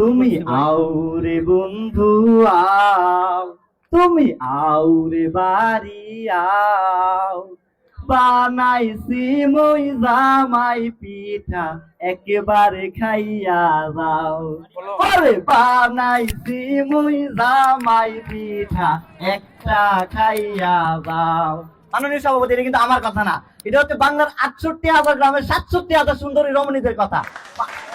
তুমি আউরে বন্ধু আও তুমি আউরে বাড়ি আও বানাইছি মই জামাই পিঠা একেবারে খাইয়া যাও। আরে বানাইছি মই জামাই পিঠা একটা খাইয়া যাও। মাননীয় সভাপতি এটা কিন্তু আমার কথা না। এটা হচ্ছে বাংলার আটষট্টি হাজার গ্রামের সাতষট্টি হাজার সুন্দরী রমণীদের কথা।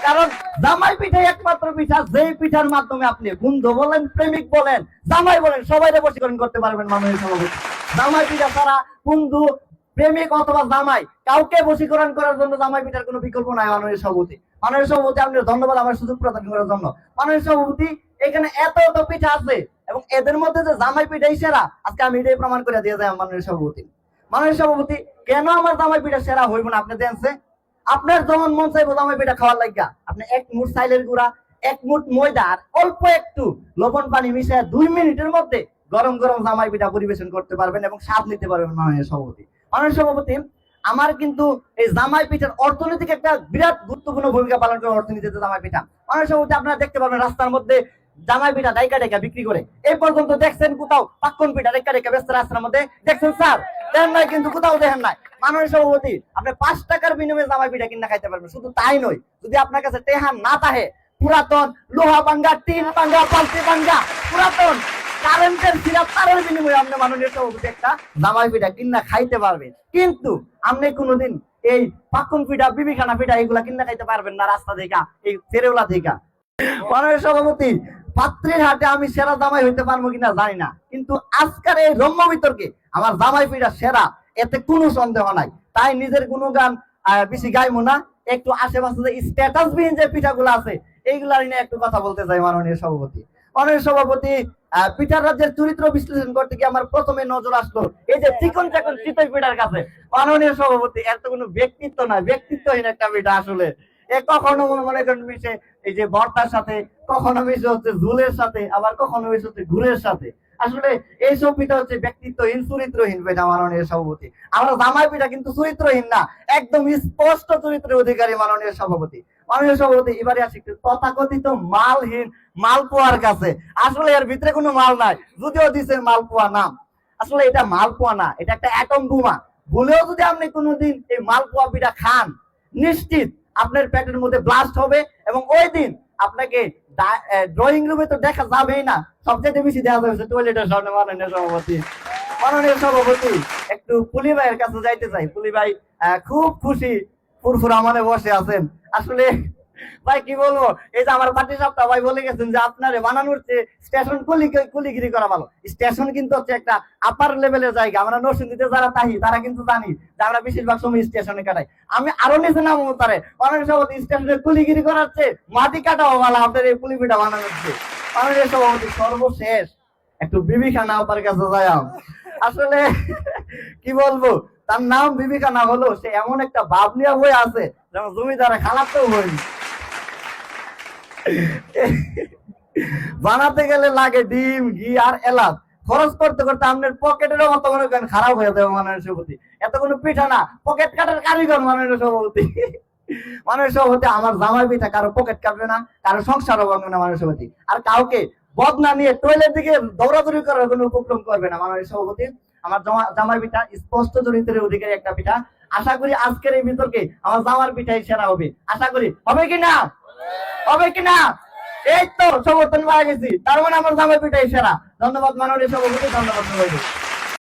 কারণ জামাই পিঠা একমাত্র পিঠা, যেই পিঠার মাধ্যমে আপনি বন্ধু বলেন, প্রেমিক বলেন, জামাই বলেন সবাই বশীকরণ করতে পারবেন মাননীয় সভাপতি। জামাই পিঠা ছাড়া বন্ধু প্রেমিক অথবা জামাই, কাউকে বশীকরণ করার জন্য জামাই পিঠার কোনো বিকল্প নাই মাননীয় সভাপতি। মাননীয় সভাপতি আপনি ধন্যবাদ আমার সুযোগ প্রদান করার জন্য। মাননীয় সভাপতি, এখানে এত এত পিঠা আছে এবং এদের মধ্যে যে জামাই পিঠাই সেরা, আজকে আমি এটাই প্রমাণ করে দিয়ে যাই মাননীয় সভাপতি। মাননীয় সভাপতি, কেন আমার জামাই পিঠা সেরা হইব না? আপনি দেখছে আপনার যেমন মন চাইব জামাই পিঠা খাওয়ার লাগিয়া, আপনি এক মুঠ সাইলের গুঁড়া, এক মুঠ ময়দা আর অল্প একটু লবণ পানি মিশিয়ে দুই মিনিটের মধ্যে গরম গরম জামাই পিঠা পরিবেশন করতে পারবেন এবং স্বাদ নিতে পারবেন মাননীয় সভাপতি। মাননীয় সভাপতি, আমার কিন্তু এই জামাই পিঠার অর্থনৈতিক একটা বিরাট গুরুত্বপূর্ণ ভূমিকা পালন করে অর্থনীতিতে জামাই পিঠা। মাননীয় সভাপতি, আপনারা দেখতে পাবেন রাস্তার মধ্যে জামাই পিঠা ডাইকা ডাইকা বিক্রি করে। এই পর্যন্ত দেখছেন কোথাও পাক্কন পিঠা ডাইকা ডাইকা ব্যস্ত রাস্তার মধ্যে। দেখছেন স্যার দেন নাই কিন্তু কোথাও দেখেন নাই। মাননীয় সভাপতি, আপনি পাঁচ টাকার বিনিময়ে জামাই পিঠা কিনা খাইতে পারবেন, শুধু তাই নয়, যদি আপনার কাছে না পুরাতন লোহা পুরাতন কারেন্টের সিরাপ, তারের বিনিময়ে আপনি মাননীয় সভাপতি একটা জামাই পিঠা কিনা খাইতে পারবেন। কিন্তু আপনি কোনোদিন এই পাকুন পিঠা, বিবিখানা পিঠা, এগুলা কিনা খাইতে পারবেন না রাস্তা থেকে, এই ফেরেওলা থেকে। মাননীয় সভাপতি পাত্রের হাটে আমি সেরা জামাই হইতে পারব কিনা জানি না। কিন্তু আজকের এই রম্য বিতর্কে আমার জামাই পিঠা সেরা, এতে কোনো সন্দেহ নাই। তাই নিজের গুণগান বেশি গাইবো না। একটু আশেপাশে যে স্ট্যাটাস বিহীন যে পিঠাগুলো আছে এইগুলা নিয়ে একটু কথা বলতে চাই মাননীয় সভাপতি। মাননীয় সভাপতি পিঠার রাজ্যের চরিত্র বিশ্লেষণ করতে গিয়ে আমার প্রথমে নজর আসলো এই যে চিকন চাকন চিতই পিঠার কাছে। মাননীয় সভাপতি, এর তো কোনো ব্যক্তিত্ব নয় ব্যক্তিত্বহীন একটা পিঠা আসলে। এ কখনো মনে করেন মিশে এই যে বর্তার সাথে কখনো মিশে হচ্ছে ঝুলের সাথে, আবার কখনো মিশে হচ্ছে ঘুরের সাথে। আসলে এইসব পিঠা হচ্ছে ব্যক্তিত্বহীন, চরিত্রহীন মাননীয় সভাপতি। আমরা জামাই পিঠা কিন্তু চরিত্রহীন না, একদম স্পষ্ট চরিত্রের অধিকারী মাননীয় সভাপতি। মাননীয় সভাপতি, এবারে আসি তথাকথিত মালহীন, মালপোয়ার কাছে। আসলে এর ভিতরে কোনো মাল নাই, যদিও দিচ্ছেন মালপোয়া নাম। আসলে এটা মালপোয়া না, এটা একটা অ্যাটম বোমা। ভুলেও যদি আপনি কোনোদিন এই মালপোয়া পিঠা খান, নিশ্চিত আপনার পেটের মধ্যে ব্লাস্ট হবে এবং ওই দিন আপনাকে ড্রয়িং রুমে তো দেখা যাবেই না। সবচেয়ে বেশি দেখা যাবে টয়লেটের সামনে মাননীয় সভাপতি। মাননীয় সভাপতি, একটু পুলি ভাইয়ের কাছে যাইতে চাই। পুলি ভাই খুব খুশি ফুরফুরা মানে বসে আছেন। আসলে ভাই, কি বলব? এই যে আমার পার্টি সপ্তাহ ভাই বলে গেছেন যে আপনারে বানানোর চেয়ে স্টেশন কুলি কুলিগিরি করা ভালো। স্টেশন কিন্তু হচ্ছে একটা আপার লেভেলের জায়গা। আমরা নরসিংদীতে যারা তাহি তারা কিন্তু জানি যে আমরা বেশিরভাগ সময় স্টেশনে কাটাই। আমি আরও নিচে নামবো তারে। অনেক সভাপতি স্টেশনে কুলিগিরি করার চেয়ে মাটি কাটাও ভালো আপনার এই পুলি পিঠা বানানোর চেয়ে। অনেক সভাপতি সর্বশেষ একটু বিবিখানা আপার কাছে যাই আসলে কি বলব? তার নাম বিবিখানা হলো সে এমন একটা ভাব নিয়ে বই আছে যেমন জমিদারে খালাতেও হয়নি। বানাতে গেলে লাগে ডিম, ঘি আর এলাচ। খরচ করতে করতে আপনার পকেটের মতো মনে করেন খারাপ হয়ে যাবে মাননীয় সভাপতি এত কোনো পিঠা না, পকেট কাটার কারিগর মাননীয় সভাপতি মাননীয় সভাপতি আমার জামাই পিঠা কারও পকেট কাটবে না, কারও সংসারও ভাঙবে না মাননীয় সভাপতি আর কাউকে বদনা নিয়ে টয়লেট দিকে দৌড়াদৌড়ি করার কোনো উপক্রম করবে না মাননীয় সভাপতি আমার জামা- জামাই পিঠা স্পষ্ট চরিত্রের অধিকারী একটা পিঠা। আশা করি আজকের এই বিতর্কে আমার জামার পিঠাই সেরা হবে। আশা করি, হবে কি না? হবে কি না এই তো সমর্থন পাওয়া গেছি। তার মানে আমার জামাই পিঠাই সেরা। ধন্যবাদ, মাননীয় সভাপতি। ধন্যবাদ